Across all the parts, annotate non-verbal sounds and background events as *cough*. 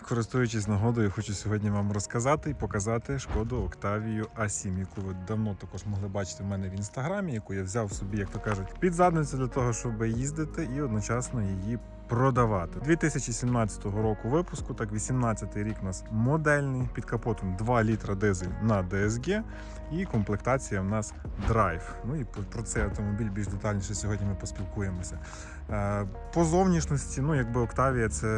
користуючись нагодою, хочу сьогодні вам розказати і показати шкоду Octavia A7, яку ви давно також могли бачити в мене в інстаграмі, яку я взяв собі, як то кажуть, під задницю для того, щоб їздити і одночасно її продавати. 2017 року випуску, так 18 рік у нас модельний під капотом 2 літра дизель на DSG і комплектація в нас Drive. Ну і про цей автомобіль більш детальніше сьогодні ми поспілкуємося. Е, По зовнішності, ну якби Octavia це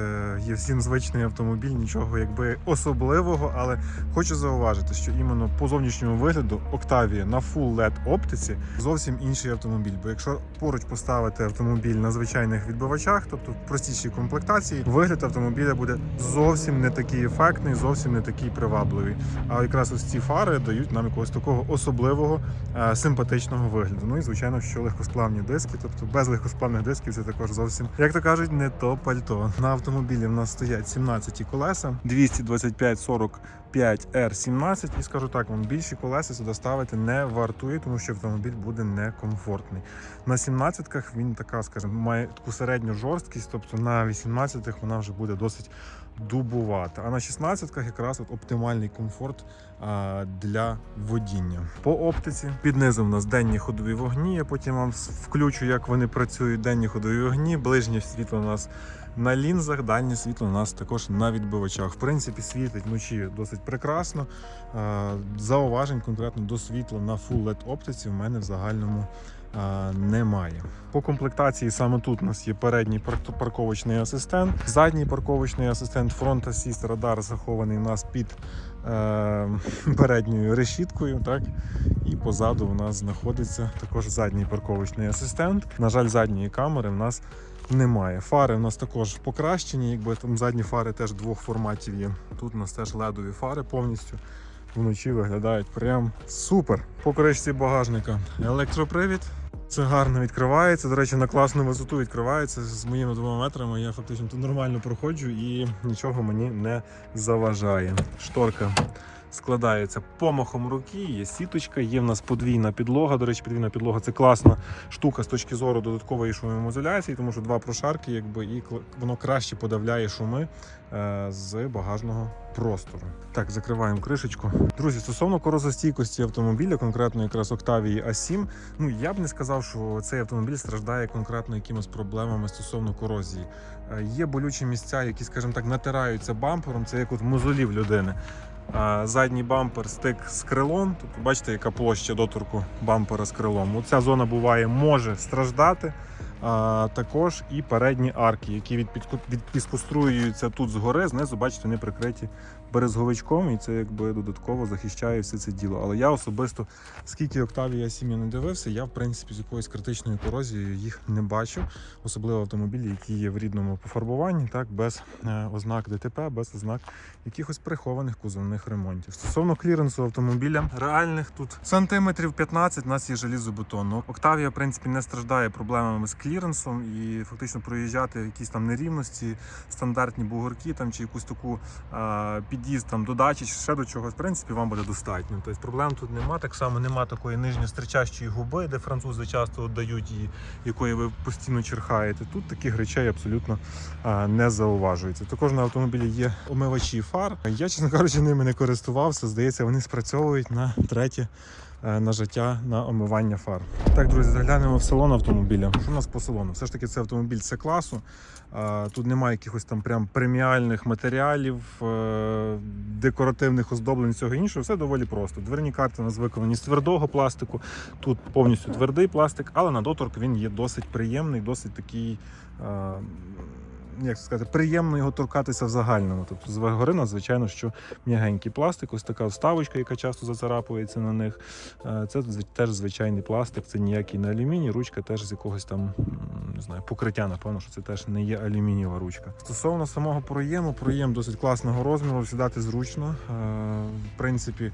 є всім звичний автомобіль, нічого якби особливого, але хочу зауважити, що іменно по зовнішньому вигляду Octavia на Full LED оптиці зовсім інший автомобіль. Бо якщо поруч поставити автомобіль на звичайних відбивачах, тобто в простішій комплектації, вигляд автомобіля буде зовсім не такий ефектний, зовсім не такий привабливий. А якраз ось ці фари дають нам якогось такого особливого е, симпатичного вигляду. Ну і звичайно, що легкосплавні диски, тобто без легкосплавних дисків це також зовсім, як то кажуть, не то пальто. На автомобілі в нас стоять 17 колеса, 225 45 R17. І скажу так, вам більші колеса сюди ставити не вартує, тому що автомобіль буде некомфортний. На 17-ках він така, скажімо, має таку середню жорсткість, тобто на 18-х вона вже буде досить дубувата. А на 16-ках якраз от оптимальний комфорт для водіння. По оптиці під низом у нас денні ходові вогні. Я потім вам включу, як вони працюють. Денні ходові вогні, ближнє світло у нас. На лінзах дальнє світло у нас також на відбивачах. В принципі, світить вночі досить прекрасно. Е, Зауважень конкретно до світла на Full LED оптиці в мене в загальному е, немає. По комплектації саме тут у нас є передній парковочний асистент, задній парковочний асистент, фронт асіст радар захований у нас під е, передньою решіткою. Так? І позаду у нас знаходиться також задній парковочний асистент. На жаль, задньої камери в нас немає. Фари у нас також покращені, якби там задні фари теж двох форматів є. Тут у нас теж ледові фари повністю. Вночі виглядають прям супер. По кришці багажника електропривід. Це гарно відкривається. До речі, на класну висоту відкривається з моїми двома метрами. Я фактично тут нормально проходжу і нічого мені не заважає. Шторка складається помахом руки, є сіточка, є в нас подвійна підлога. До речі, подвійна підлога це класна штука з точки зору додаткової шумоізоляції, тому що два прошарки, якби і воно краще подавляє шуми е, з багажного простору. Так, закриваємо кришечку. Друзі, стосовно корозостійкості автомобіля, конкретно якраз Octavia A7, ну я б не сказав, що цей автомобіль страждає конкретно якимись проблемами стосовно корозії. Е, Є болючі місця, які, скажімо так, натираються бампером. Це як от мозолів людини. Задній бампер стик з крилом. Тобто, бачите, яка площа доторку бампера з крилом. Оця зона буває, може страждати. А, також і передні арки, які від, від, відпіскоструюються тут згори, знизу, бачите, вони прикриті березговичком, і це якби додатково захищає все це діло. Але я особисто, скільки Octavia 7 я не дивився, я в принципі з якоюсь критичною корозією їх не бачив, особливо автомобілі, які є в рідному пофарбуванні, так без е, ознак ДТП, без ознак якихось прихованих кузовних ремонтів. Стосовно кліренсу автомобіля, реальних тут сантиметрів 15 у нас є желізобетонно. Octavia, в принципі, не страждає проблемами з кліренсом і фактично проїжджати якісь там нерівності, стандартні бугорки там чи якусь таку а, під'їзд там до чи ще до чогось, в принципі, вам буде достатньо. Тобто проблем тут нема. Так само нема такої нижньостричащої губи, де французи часто дають її, якої ви постійно черхаєте. Тут таких речей абсолютно не зауважується. Також на автомобілі є омивачі фар. Я, чесно кажучи, ними не користувався. Здається, вони спрацьовують на третє е, нажаття на омивання фар. Так, друзі, заглянемо в салон автомобіля. Що у нас по салону? Все ж таки, це автомобіль С класу. Тут немає якихось там прям преміальних матеріалів, е, декоративних оздоблень, всього іншого. Все доволі просто. Дверні карти у нас виконані з твердого пластику. Тут повністю твердий пластик, але на доторк він є досить приємний, досить такий. Як сказати, приємно його торкатися в загальному. Тобто згори, надзвичайно, що м'ягенький пластик, ось така вставочка, яка часто зацарапується на них. Е, Це теж звичайний пластик, це ніякий не алюміній, ручка теж з якогось там не знаю, покриття, напевно, що це теж не є алюмінієва ручка. Стосовно самого проєму, проєм досить класного розміру, сідати зручно. Е, В принципі,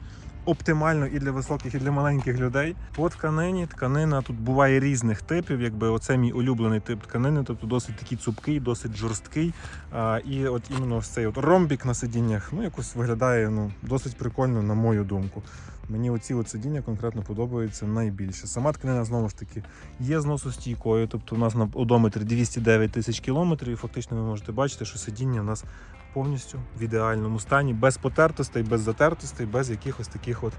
оптимально і для високих, і для маленьких людей. По тканині тканина тут буває різних типів. Якби оце мій улюблений тип тканини, тобто досить такий цупкий, досить жорсткий. А, і от іменно цей от ромбік на сидіннях ну якось виглядає ну досить прикольно, на мою думку. Мені оці от сидіння конкретно подобаються найбільше. Сама тканина знову ж таки є зносостійкою, тобто у нас на одометрі 209 тисяч кілометрів. І фактично ви можете бачити, що сидіння у нас повністю в ідеальному стані, без потертостей, без затертостей, без якихось таких от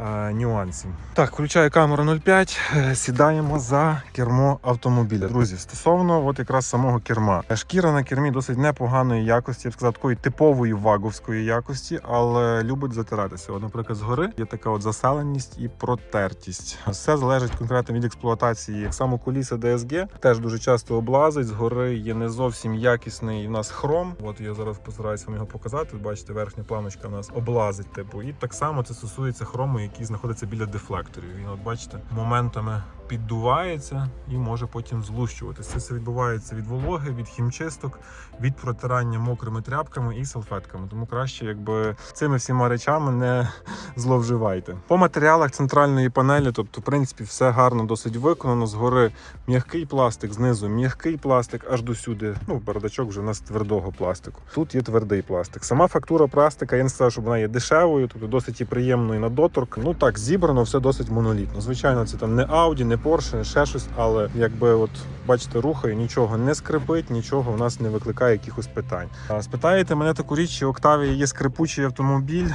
е, нюансів. Так, включаю камеру 0,5, е, сідаємо за кермо автомобіля. Друзі, стосовно от якраз самого керма. Шкіра на кермі досить непоганої якості, я б сказав, такої типової ваговської якості, але любить затиратися. От, наприклад, згори є така от заселеність і протертість. Все залежить конкретно від експлуатації. Само коліса DSG теж дуже часто облазить. Згори є не зовсім якісний у нас хром. От я зараз постараюся вам його показати. Бачите, верхня планочка у нас облазить. Типу, і так само це стосується хрому, який знаходиться біля дефлекторів. Він, от бачите, моментами піддувається і може потім злущуватися. Це все відбувається від вологи, від хімчисток, від протирання мокрими тряпками і салфетками. Тому краще, якби цими всіма речами не зловживайте. По матеріалах центральної панелі, тобто, в принципі, все гарно досить виконано. Згори м'який пластик, знизу м'який пластик, аж до сюди. Ну, бардачок вже у нас твердого пластику. Тут є твердий пластик. Сама фактура пластика, я не сказав, щоб вона є дешевою, тобто досить і приємною на доторк. Ну так, зібрано все досить монолітно. Звичайно, це там не Audi, не Porsche, не ще щось, але якби от бачите, рухає, нічого не скрипить, нічого в нас не викликає якихось питань. Спитаєте мене таку річ, чи Octavia є скрипучий автомобіль,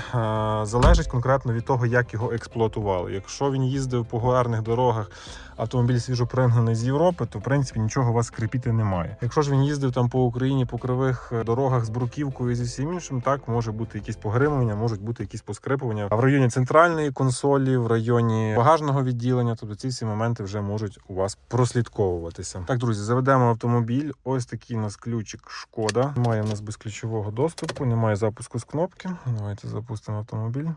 залежить конкретно від того, як його експлуатували. Якщо він їздив по гарних дорогах, автомобіль свіжопригнаний з Європи, то в принципі нічого вас скрипіти немає. Якщо ж він їздив там по Україні по кривих е, дорогах з бруківкою і зі всім іншим, так може бути якісь погримування, можуть бути якісь поскрипування. А в районі центральної консолі, в районі багажного відділення, тобто ці всі моменти вже можуть у вас прослідковуватися. Так, друзі, заведемо автомобіль. Ось такий у нас ключик шкода. Немає у нас безключового доступу, немає запуску з кнопки. Давайте запустимо автомобіль.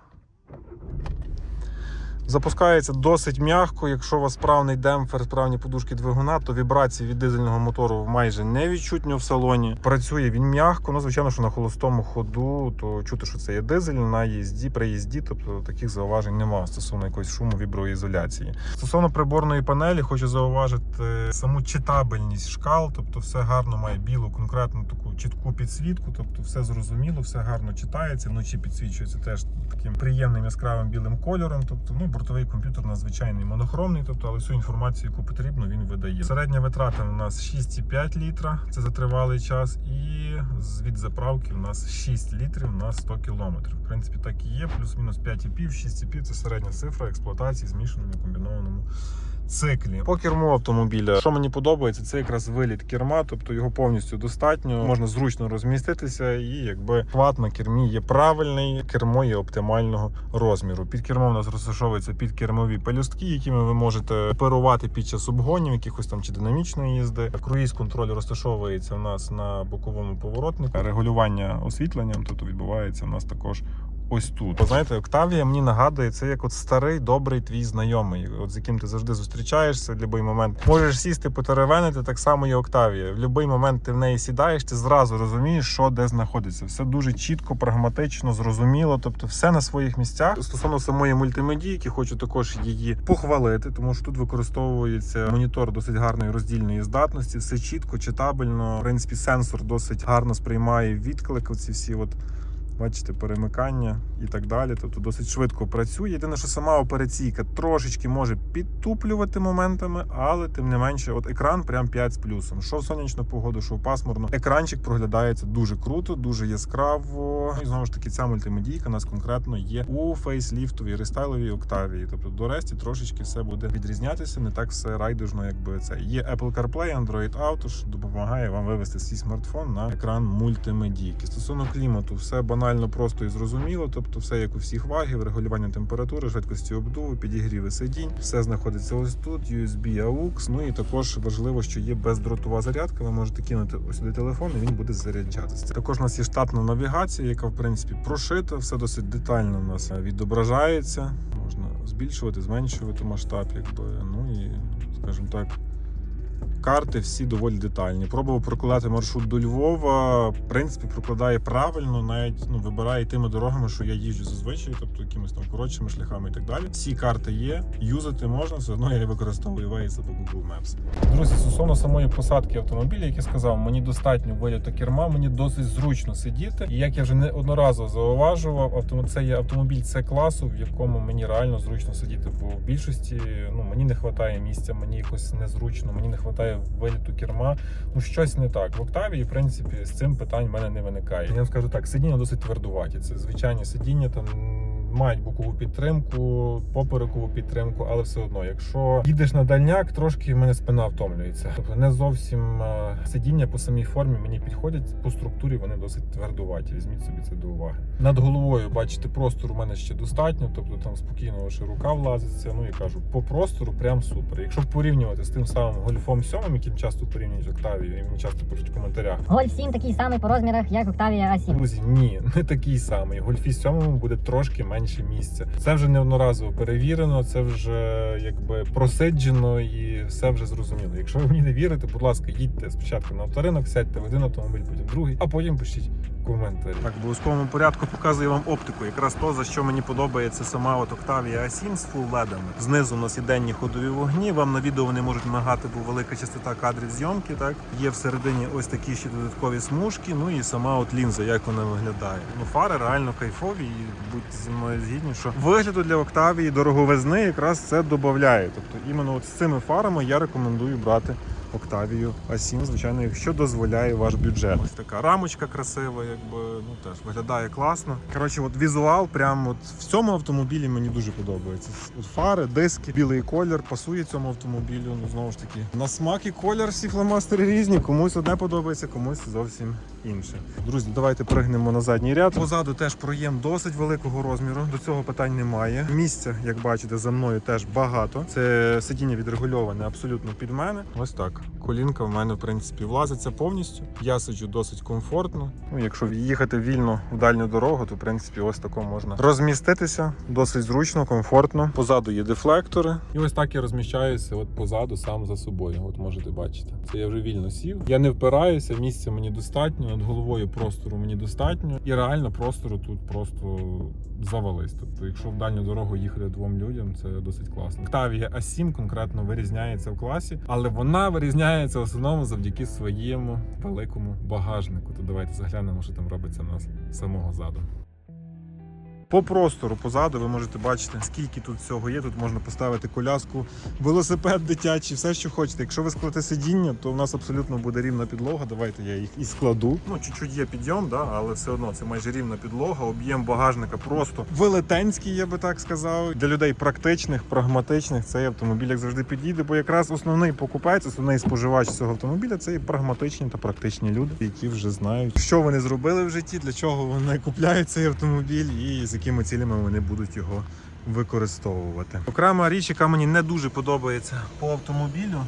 Запускається досить м'яко. Якщо у вас справний демпфер, справні подушки двигуна, то вібрації від дизельного мотору майже не відчутно в салоні. Працює він м'яко. Ну, звичайно, що на холостому ходу, то чути, що це є дизель на їзді, при їзді, тобто таких зауважень немає стосовно якоїсь шуму віброізоляції. Стосовно приборної панелі, хочу зауважити саму читабельність шкал, тобто все гарно має білу, конкретну таку чітку підсвітку, тобто все зрозуміло, все гарно читається. Вночі підсвічується теж таким приємним яскравим білим кольором. Тобто, ну бортовий комп'ютер надзвичайний монохромний, тобто, але всю інформацію, яку потрібно, він видає. Середня витрата у нас 6,5 літра, це за тривалий час, і від заправки у нас 6 літрів на 100 кілометрів. В принципі, так і є, плюс-мінус 5,5, 6,5 це середня цифра експлуатації змішаному комбінованому циклі. По керму автомобіля, що мені подобається, це якраз виліт керма, тобто його повністю достатньо, можна зручно розміститися, і якби хват на кермі є правильний, кермо є оптимального розміру. Під кермом у нас розташовуються підкермові пелюстки, якими ви можете оперувати під час обгонів, якихось там чи динамічної їзди. Круїз контроль розташовується у нас на боковому поворотнику. Регулювання освітленням тут відбувається у нас також ось тут. Ви знаєте, Октавія мені нагадує, це як от старий добрий твій знайомий, от з яким ти завжди зустрічаєшся в будь-який момент. Можеш сісти, потеревенити, так само і Октавія. В будь-який момент ти в неї сідаєш, ти зразу розумієш, що де знаходиться. Все дуже чітко, прагматично, зрозуміло. Тобто, все на своїх місцях. Стосовно самої мультимедійки, хочу також її похвалити, тому що тут використовується монітор досить гарної роздільної здатності. Все чітко, читабельно. В принципі, сенсор досить гарно сприймає відклик. Оці всі от. Бачите, перемикання і так далі. Тобто досить швидко працює. Єдине, що сама операційка трошечки може підтуплювати моментами, але тим не менше, от екран прям 5 з плюсом. Що в сонячну погоду, що в пасмурну. Екранчик проглядається дуже круто, дуже яскраво. І знову ж таки, ця мультимедійка у нас конкретно є у фейсліфтовій рестайловій Октавії. Тобто до решті трошечки все буде відрізнятися, не так все райдужно, якби це. Є Apple CarPlay, Android Auto, що допомагає вам вивести свій смартфон на екран мультимедійки. Стосовно клімату, все банально просто і зрозуміло. Тобто, все як у всіх вагів, регулювання температури, швидкості обдуву, підігріви сидінь. Все знаходиться ось тут. USB AUX. Ну і також важливо, що є бездротова зарядка. Ви можете кинути ось сюди телефон, і він буде заряджатися. Також у нас є штатна навігація, яка в принципі прошита, все досить детально у нас відображається. Можна збільшувати, зменшувати масштаб, якби ну і скажімо так. Карти всі доволі детальні. Пробував прокладати маршрут до Львова. В принципі, прокладає правильно, навіть ну вибирає тими дорогами, що я їжджу зазвичай, тобто якимись там коротшими шляхами і так далі. Всі карти є, юзати можна, все одно я використовую Waze або Google Maps. Друзі, стосовно самої посадки автомобіля, як я сказав, мені достатньо виліту керма, мені досить зручно сидіти. І як я вже не одноразово зауважував, це є автомобіль С класу, в якому мені реально зручно сидіти. Бо в більшості ну мені не вистачає місця, мені якось незручно, мені не вистачає виліту керма. Ну щось не так. В Октавії, в принципі, з цим питань в мене не виникає. Я вам скажу так, сидіння досить твердуваті. Це звичайні сидіння там. Мають бокову підтримку, поперекову підтримку, але все одно, якщо їдеш на дальняк, трошки в мене спина втомлюється. Тобто не зовсім е, сидіння по самій формі мені підходять. По структурі вони досить твердуваті. Візьміть собі це до уваги. Над головою, бачите, простору у мене ще достатньо, тобто там спокійно лише рука влазиться. Ну і кажу, по простору прям супер. Якщо порівнювати з тим самим гольфом 7, яким часто порівнюють з Октавією, і мені часто пишуть в коментарях. Гольф 7 такий самий по розмірах, як Octavia A7. Друзі, ні, не такий самий. Гольфі 7 буде трошки менше місця. Це вже неодноразово перевірено, це вже якби просиджено і все вже зрозуміло. Якщо ви мені не вірите, будь ласка, їдьте спочатку на авторинок, сядьте в один автомобіль, потім другий, а потім пишіть коментарі. Так, в обов'язковому порядку показую вам оптику. Якраз то, за що мені подобається сама от Octavia A7 з full ледами. Знизу у нас і денні ходові вогні. Вам на відео вони можуть мигати, бо велика частота кадрів зйомки. Так є всередині ось такі ще додаткові смужки. Ну і сама от лінза, як вона виглядає. Ну фари реально кайфові. І будьте зі мною згідні, що вигляду для Octavia дороговизни якраз це додає. Тобто іменно от з цими фарами я рекомендую брати. Октавію А7, звичайно, якщо дозволяє ваш бюджет. Ось така рамочка красива, якби ну теж виглядає класно. Коротше, от візуал, прям от в цьому автомобілі мені дуже подобається. От фари, диски, білий колір пасує цьому автомобілю. Ну знову ж таки, на смак і колір всі фломастери різні. Комусь одне подобається, комусь зовсім інше. Друзі, давайте пригнемо на задній ряд. Позаду теж проєм досить великого розміру. До цього питань немає. Місця, як бачите, за мною теж багато. Це сидіння відрегульоване абсолютно під мене. Ось так. Колінка в мене в принципі влазиться повністю. Я сиджу досить комфортно. Ну, якщо їхати вільно в дальню дорогу, то в принципі ось тако можна розміститися досить зручно, комфортно. Позаду є дефлектори. І ось так я розміщаюся от позаду сам за собою. От можете бачити. Це я вже вільно сів. Я не впираюся, місця мені достатньо, над головою простору мені достатньо. І реально простору тут просто завались. Тобто, якщо в дальню дорогу їхати двом людям, це досить класно. Octavia A7 конкретно вирізняється в класі, але вона вирізняється в основному завдяки своєму великому багажнику. То давайте заглянемо, що там робиться у нас самого заду. По простору позаду ви можете бачити, скільки тут всього є. Тут можна поставити коляску, велосипед дитячий, все, що хочете. Якщо ви складете сидіння, то в нас абсолютно буде рівна підлога. Давайте я їх і складу. Ну, чуть-чуть є підйом, да, але все одно це майже рівна підлога. Об'єм багажника просто велетенський, я би так сказав. Для людей практичних, прагматичних цей автомобіль як завжди підійде, бо якраз основний покупець, основний споживач цього автомобіля це і прагматичні та практичні люди, які вже знають, що вони зробили в житті, для чого вони купляють цей автомобіль і з якими цілями вони будуть його використовувати. Окрема річ, яка мені не дуже подобається по автомобілю.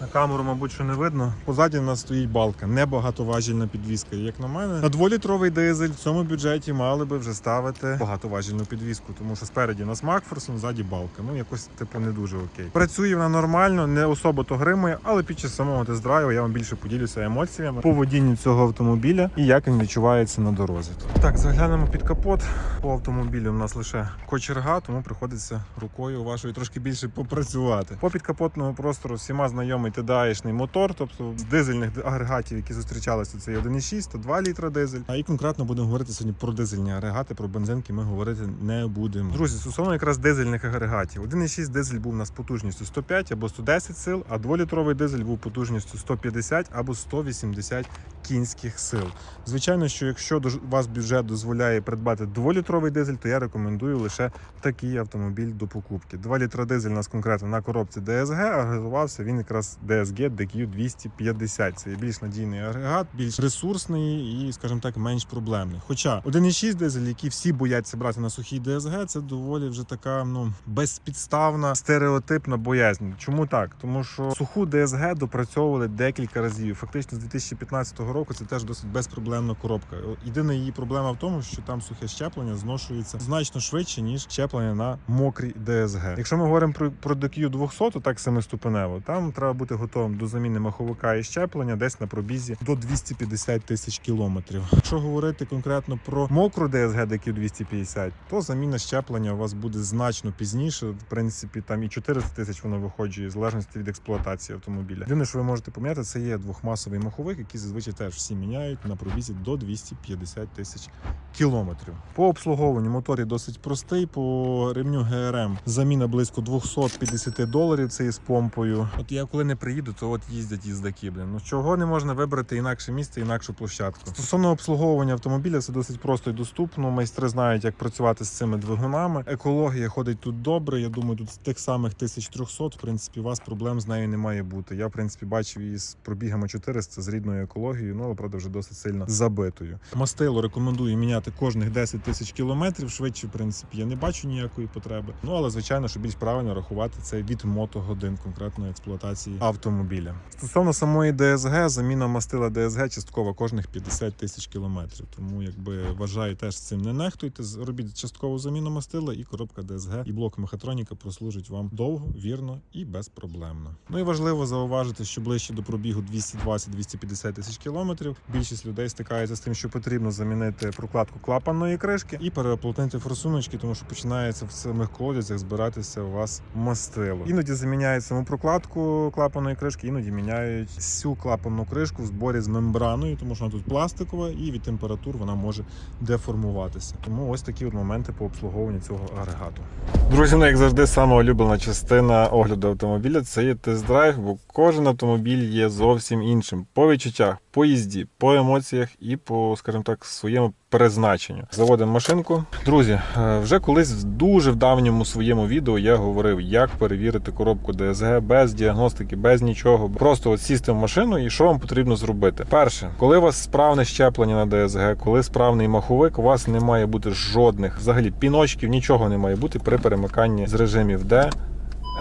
На камеру, мабуть, що не видно. Позаді в нас стоїть балка, небагатоважільна підвізка. Як на мене, на дволітровий дизель в цьому бюджеті мали би вже ставити багатоважільну підвізку, тому що спереді у нас Макферсон, ззаді балка. Ну якось типу не дуже окей. Працює вона нормально, не особо то гримує, але під час самого тест-драйву я вам більше поділюся емоціями по водінню цього автомобіля і як він відчувається на дорозі. Так, заглянемо під капот. По автомобілю у нас лише кочерга, тому приходиться рукою вашою трошки більше попрацювати. По підкапотному простору всіма знайомий TDI-шний мотор, тобто дизельних агрегатів, які зустрічалися, це є 1,6 та 2 літра дизель. А і конкретно будемо говорити сьогодні про дизельні агрегати, про бензинки ми говорити не будемо. Друзі, стосовно якраз дизельних агрегатів. 1,6 дизель був у нас потужністю 105 або 110 сил, а 2-літровий дизель був потужністю 150 або 180 кінських сил. Звичайно, що якщо вас бюджет дозволяє придбати 2-літровий дизель, то я рекомендую лише такий автомобіль до покупки. 2 літра дизель у нас конкретно на коробці DSG, а він якраз DSG DQ 250. Це є більш надійний агрегат, більш ресурсний і, скажімо так, менш проблемний. Хоча 1,6 дизель, який всі бояться брати на сухій DSG, це доволі вже така ну безпідставна стереотипна боязнь. Чому так? Тому що суху DSG допрацьовували декілька разів. Фактично з 2015 року це теж досить безпроблемна коробка. Єдина її проблема в тому, що там сухе щеплення зношується значно швидше ніж щеплення на мокрій DSG. Якщо ми говоримо про, про DQ 200, то так семиступенево, там треба бути готовим до заміни маховика і щеплення десь на пробізі до 250 тисяч кілометрів. Якщо говорити конкретно про мокру DSG DQ 250, то заміна щеплення у вас буде значно пізніше. В принципі, там і 400 тисяч воно виходить в залежності від експлуатації автомобіля. Єдине, що ви можете поміняти, це є двохмасовий маховик, який зазвичай теж всі міняють на пробізі до 250 тисяч кілометрів. По обслуговуванню мотор є досить простий. По ремню ГРМ заміна близько 250 доларів. Це є з помпою. От я коли не приїду, то от їздять їздаки. Блін. Ну чого не можна вибрати інакше місце, інакшу площадку. Стосовно обслуговування автомобіля, все досить просто і доступно. Майстри знають, як працювати з цими двигунами. Екологія ходить тут добре. Я думаю, тут з тих самих 1300, в принципі, у вас проблем з нею не має бути. Я, в принципі, бачив її з пробігами 400 з рідною екологією, ну але правда вже досить сильно забитою. Мастило рекомендую міняти кожних 10 тисяч кілометрів. Швидше, в принципі, я не бачу ніякої потреби. Ну але звичайно, що більш правильно рахувати це від мотогодин конкретної експлуатації автомобіля. Стосовно самої ДСГ, заміна мастила ДСГ частково кожних 50 тисяч кілометрів. Тому якби вважаю, теж цим не нехтуйте. з- Робіть часткову заміну мастила, і коробка ДСГ і блок мехатроніка прослужить вам довго, вірно і безпроблемно. Ну і важливо зауважити, що ближче до пробігу 220-250 тисяч кілометрів. Більшість людей стикається з тим, що потрібно замінити прокладку клапанної кришки і переоплотнити форсуночки, тому що починається в самих колодязях збиратися у вас мастило. Іноді заміняють саму прокладку клапаної кришки, іноді міняють всю клапанну кришку в зборі з мембраною, тому що вона тут пластикова і від температур вона може деформуватися. Тому ось такі от моменти по обслуговуванню цього агрегату. Друзі, ну як завжди, сама улюблена частина огляду автомобіля це є тест-драйв, бо кожен автомобіль є зовсім іншим по відчуттях, по їзді, по емоціях і по, скажімо так, своєму призначенню. Заводимо машинку. Друзі, е, вже колись в дуже в давньому своєму відео я говорив, як перевірити коробку ДСГ без діагностики, без нічого. Просто от сісти в машину і що вам потрібно зробити. Перше, коли у вас справне щеплення на ДСГ, коли справний маховик, у вас не має бути жодних взагалі піночків, нічого не має бути при перемиканні з режимів D,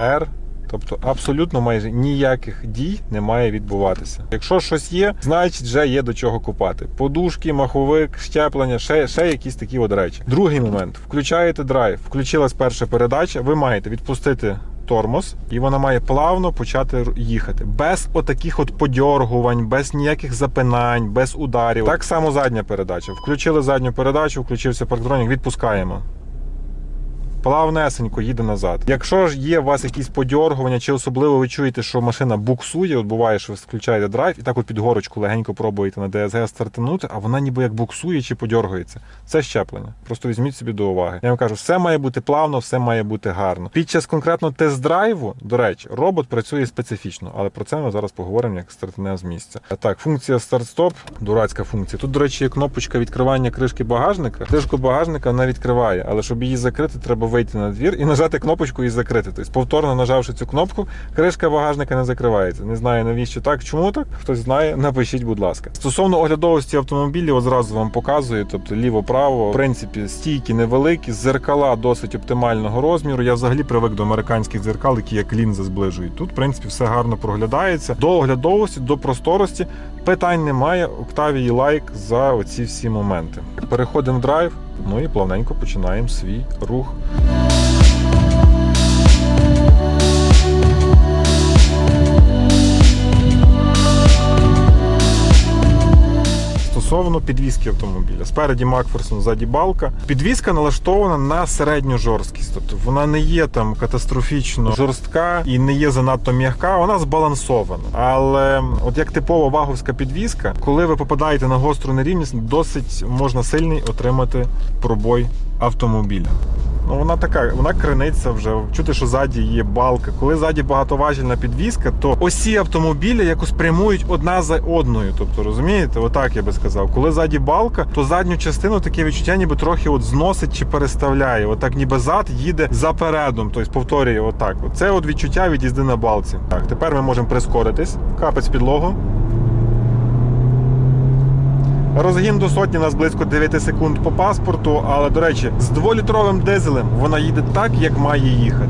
R. Тобто абсолютно майже ніяких дій не має відбуватися. Якщо щось є, значить вже є до чого купати. Подушки, маховик, щеплення, ще, ще якісь такі от речі. Другий момент: включаєте драйв, включилась перша передача. Ви маєте відпустити тормоз, і вона має плавно почати їхати. Без отаких от подьоргувань, без ніяких запинань, без ударів. Так само задня передача. Включили задню передачу, включився парктронік, відпускаємо плавнесенько їде назад. Якщо ж є у вас якісь подьоргування, чи особливо ви чуєте, що машина буксує, от буває, що ви включаєте драйв і так от під горочку легенько пробуєте на DSG стартанути, а вона ніби як буксує чи подьоргується. Це щеплення. Просто візьміть собі до уваги. Я вам кажу, все має бути плавно, все має бути гарно. Під час конкретно тест-драйву, до речі, робот працює специфічно, але про це ми зараз поговоримо, як стартанемо з місця. Так, функція старт-стоп, дурацька функція. Тут, до речі, є кнопочка відкривання кришки багажника. Кришку багажника вона відкриває, але щоб її закрити, треба вийти на двір і нажати кнопочку і закрити. Тобто, повторно нажавши цю кнопку, кришка багажника не закривається. Не знаю навіщо так, чому так. Хтось знає, *laughs* напишіть, будь ласка. Стосовно оглядовості автомобілів, от зразу вам показую, тобто ліво-право, в принципі, стійки невеликі, зеркала досить оптимального розміру. Я взагалі привик до американських зеркал, які як лінзи зближують. Тут, в принципі, все гарно проглядається. До оглядовості, до просторості питань немає. Октавії лайк за оці всі моменти. Переходимо в драйв, ну і плавненько починаємо свій рух. Стосовно підвіски автомобіля. Спереді Макферсон, ззаді балка. Підвіска налаштована на середню жорсткість. Тобто вона не є там катастрофічно жорстка і не є занадто м'яка, вона збалансована. Але от як типова ваговська підвіска, коли ви попадаєте на гостру нерівність, досить можна сильний отримати пробой автомобіля. Ну, вона така, вона крениться вже. Чути, що ззаді є балка. Коли ззаді багатоважільна підвіска, то осі автомобіля якось прямують одна за одною. Тобто, розумієте, отак я би сказав. Коли ззаді балка, то задню частину таке відчуття, ніби трохи от зносить чи переставляє. Отак, ніби зад їде запередом. Тобто повторює отак. Це от відчуття від їзди на балці. Так, тепер ми можемо прискоритись, капець підлогу. Розгін до сотні у нас близько 9 секунд по паспорту, але, до речі, з дволітровим дизелем вона їде так, як має їхати.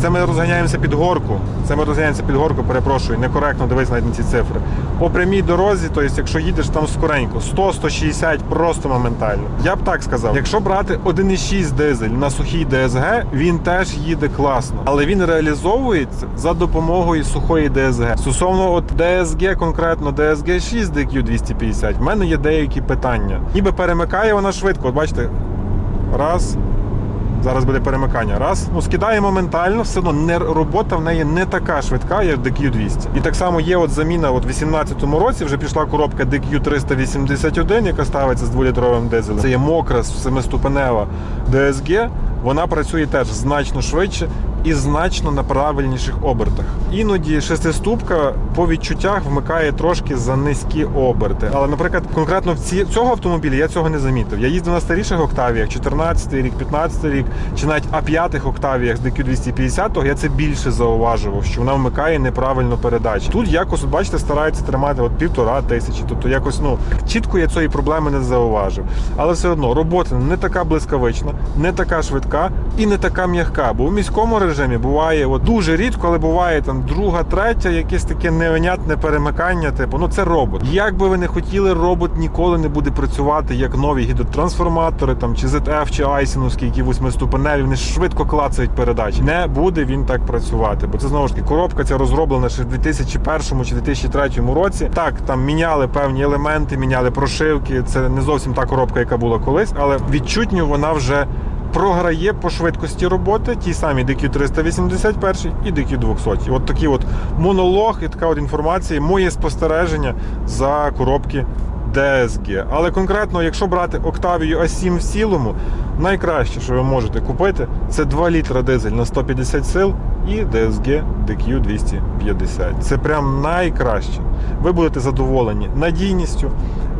Це ми розганяємося під горку. Це ми розганяємося під горку, перепрошую, некоректно дивись на ці цифри. По прямій дорозі, тобто, якщо їдеш там скоренько, 100-160 просто моментально. Я б так сказав, якщо брати 1,6 дизель на сухій ДСГ, він теж їде класно, але він реалізовується за допомогою сухої ДСГ. Стосовно от DSG, конкретно DSG 6 DQ 250, в мене є деякі питання. Ніби перемикає вона швидко. От бачите, раз. Зараз буде перемикання. Раз. Ну, скидає моментально, все одно не, робота в неї не така швидка, як DQ200. І так само є от заміна от в 18-му році, вже пішла коробка DQ381, яка ставиться з 2-літровим дизелем. Це є мокра, семиступенева DSG. Вона працює теж значно швидше. І значно на правильніших обертах. Іноді шестиступка по відчуттях вмикає трошки за низькі оберти. Але, наприклад, конкретно в ці цього автомобілі я цього не замітив. Я їздив на старіших октавіях, 14 рік, 15 рік, чи навіть А5 октавіях з DQ 250, я це більше зауважував, що вона вмикає неправильно передачі. Тут якось, бачите, старається тримати от півтора тисячі. Тобто якось ну чітко я цієї проблеми не зауважив. Але все одно робота не така блискавична, не така швидка і не така м'яка. Бо у міському режимі буває от дуже рідко, але буває там друга, третя, якесь таке невинятне перемикання. Типу, ну це робот. Як би ви не хотіли, робот ніколи не буде працювати як нові гідротрансформатори, там чи ZF, чи Айсіновські, які восьмиступеневі, вони швидко клацають передачі. Не буде він так працювати, бо це знову ж таки коробка ця розроблена ще в 2001 чи 2003 році. Так, там міняли певні елементи, міняли прошивки. Це не зовсім та коробка, яка була колись, але відчутньо вона вже. Програє по швидкості роботи ті самі DQ381 і DQ200. От такий от монолог і така от інформація, моє спостереження за коробки DSG. Але конкретно, якщо брати Octavia A7 в цілому, найкраще, що ви можете купити, це 2 літра дизель на 150 сил і DSG DQ250. Це прям найкраще. Ви будете задоволені надійністю,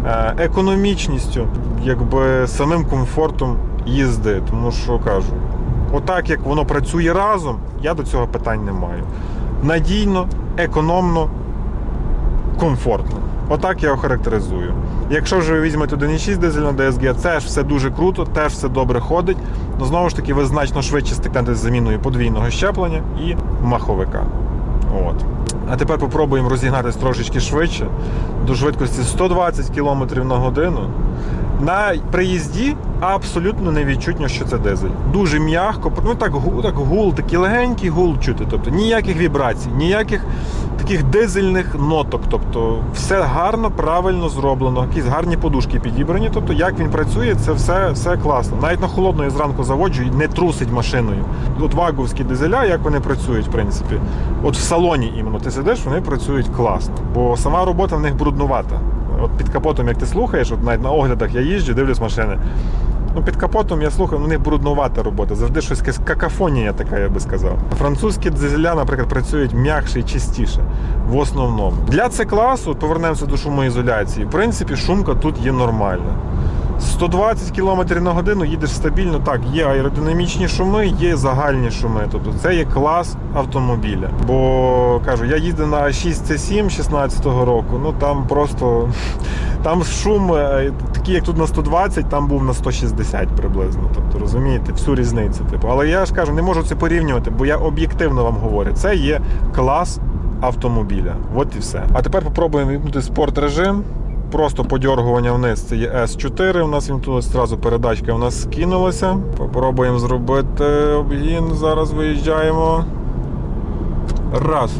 е, економічністю, якби самим комфортом їзди. Тому що кажу, отак як воно працює разом, я до цього питань не маю. Надійно, економно, комфортно. Отак я охарактеризую. Якщо ж ви візьмете 1.6 дизель на DSG, це ж все дуже круто, теж все добре ходить. але знову ж таки, ви значно швидше стикнете з заміною подвійного щеплення і маховика. От. А тепер попробуємо розігнатися трошечки швидше до швидкості 120 км на годину. На приїзді абсолютно не відчутно, що це дизель. Дуже м'яко, ну так, гу- так гул, такий легенький гул чути. Тобто ніяких вібрацій, ніяких таких дизельних ноток. Тобто все гарно, правильно зроблено, якісь гарні подушки підібрані. Тобто, як він працює, це все, все класно. Навіть на холодно я зранку заводжу і не трусить машиною. От ваговські дизеля, як вони працюють, в принципі. От в салоні іменно ти сидиш, вони працюють класно. Бо сама робота в них бруднувата. От під капотом, як ти слухаєш, от навіть на оглядах я їжджу, дивлюсь машини. Ну, під капотом я слухаю, ну, не бруднувата робота. Завжди щось какафонія така, я би сказав. Французькі дизеля, наприклад, працюють м'якше і чистіше в основному. Для це класу, повернемося до шумоізоляції, в принципі, шумка тут є нормальна. 120 км на годину їдеш стабільно. Так, є аеродинамічні шуми, є загальні шуми. Тобто це є клас автомобіля. Бо кажу, я їздив на 6 C7 16-го року. Ну там просто *laughs* там шум, е, такий як тут на 120, там був на 160 приблизно. Тобто розумієте, всю різницю. Типу. Але я ж кажу, не можу це порівнювати, бо я об'єктивно вам говорю, це є клас автомобіля. От і все. А тепер попробуємо вімкнути спорт режим. Просто подьоргування вниз. Це є S4. У нас він тут одразу передачка у нас скинулася. Попробуємо зробити обгін. Зараз виїжджаємо. Раз.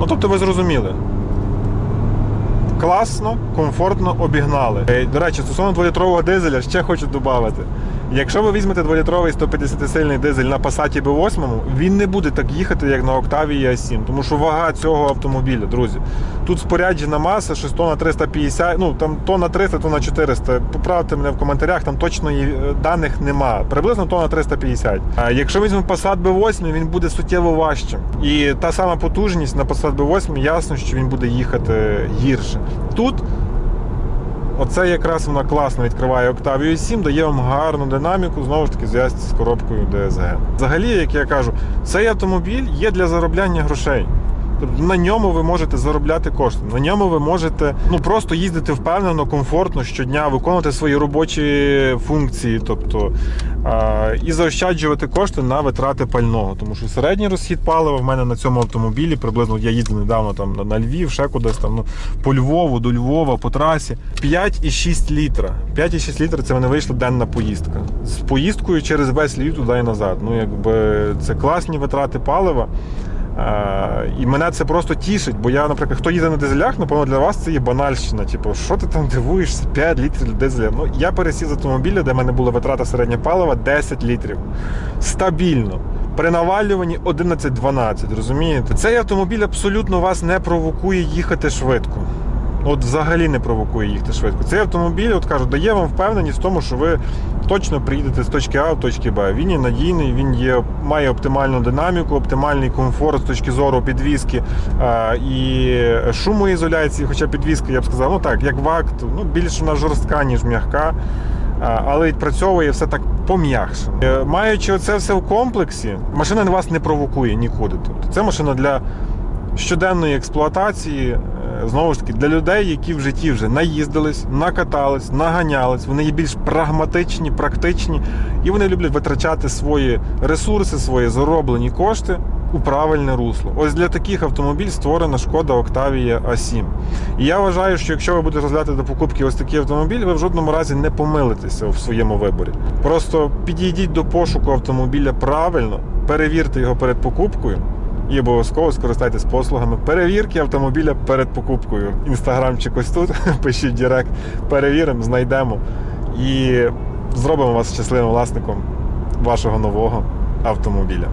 Ну, тобто ви зрозуміли. Класно, комфортно обігнали. До речі, стосовно 2-літрового дизеля ще хочу додати. Якщо ви візьмете 2-літровий 150-сильний дизель на Passat B8, він не буде так їхати, як на Octavia A7, тому що вага цього автомобіля, друзі. Тут споряджена маса, щось тонна 350, ну там тонна 300, тонна 400. Поправте мене в коментарях, там точно є- е, даних нема. Приблизно тонна 350. А якщо візьмемо Passat B8, він буде суттєво важчим. І та сама потужність на Passat B8, ясно, що він буде їхати гірше. Тут Оце якраз вона класно відкриває Octavia 7, дає вам гарну динаміку, знову ж таки, зв'язці з коробкою DSG. Взагалі, як я кажу, цей автомобіль є для заробляння грошей. Тобто на ньому ви можете заробляти кошти. На ньому ви можете ну просто їздити впевнено, комфортно щодня, виконувати свої робочі функції, тобто а, і заощаджувати кошти на витрати пального. Тому що середній розхід палива в мене на цьому автомобілі приблизно я їздив недавно там на- Львів, ще кудись там ну, по Львову, до Львова, по трасі. 5,6 літра. 5,6 літра це мене вийшла денна поїздка. З поїздкою через весь Львів туди і назад. Ну якби це класні витрати палива. А, і мене це просто тішить, бо я, наприклад, хто їде на дизелях, напевно, для вас це є банальщина. Типу, що ти там дивуєшся? 5 літрів дизеля. Ну, я пересів з автомобіля, де в мене була витрата середнього палива 10 літрів. Стабільно. При навалюванні 11-12, розумієте? Цей автомобіль абсолютно вас не провокує їхати швидко. От взагалі не провокує їхати швидко. Цей автомобіль, от кажу, дає вам впевненість в тому, що ви точно приїдете з точки А в точки Б. Він є надійний, він є, має оптимальну динаміку, оптимальний комфорт з точки зору підвіски а, і шумоізоляції. Хоча підвіска, я б сказав, ну так, як вакт, ну більш вона жорстка, ніж м'яка. Але відпрацьовує все так пом'якше. Е, Маючи оце все в комплексі, машина вас не провокує нікуди. Тобто це машина для щоденної експлуатації, е, знову ж таки, для людей, які в житті вже наїздились, накатались, наганялись. Вони є більш прагматичні, практичні, і вони люблять витрачати свої ресурси, свої зароблені кошти у правильне русло. Ось для таких автомобіль створена шкода Octavia A7. І я вважаю, що якщо ви будете розглядати до покупки ось такий автомобіль, ви в жодному разі не помилитеся в своєму виборі. Просто підійдіть до пошуку автомобіля правильно, перевірте його перед покупкою. І обов'язково скористайтесь послугами перевірки автомобіля перед покупкою. Інстаграмчик ось тут, *laughs* пишіть Директ, перевіримо, знайдемо і зробимо вас щасливим власником вашого нового автомобіля.